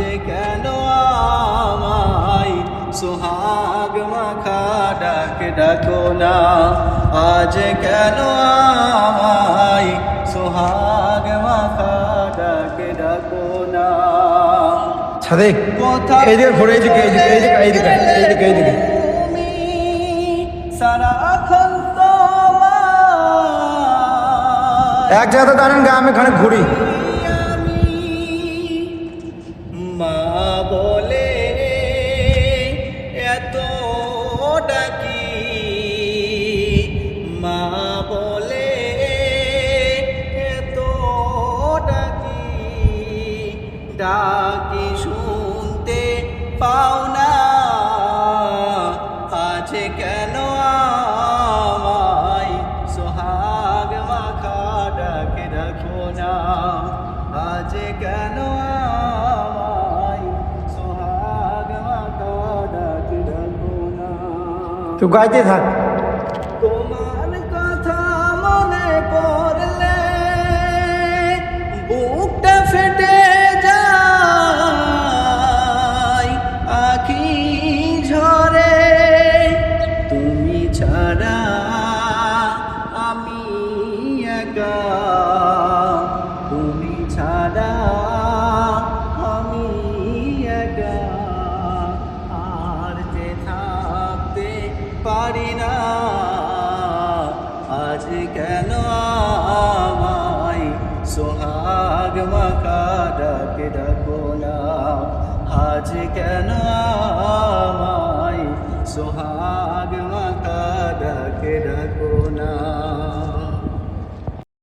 আজ কেন আমায়? সোহাগ মাখা ডাক ডাকো না। আজ কেন আমায়? সোহাগ মাখা ডাক ডাকো না। সাদেক কথা এইদিকে ঘোরে এইদিকে এইদিকে এইদিকে এইদিকে এইদিকে সারাক্ষণ এক জায়গাতে দাঁড়ান গা আমি এখানে ঘুরি। বলে এত ডাকি। মা বলে এত ডাকি। ডাকি শুনতে পাও না। আজ কেন তুই গাইতে থাক। কথা মনে ফেটে যায় ঝরে। তুমি আমি একা। তুমি রাগ মাখা ডাকে ডাকো না। আজ কেন আমায় সোহা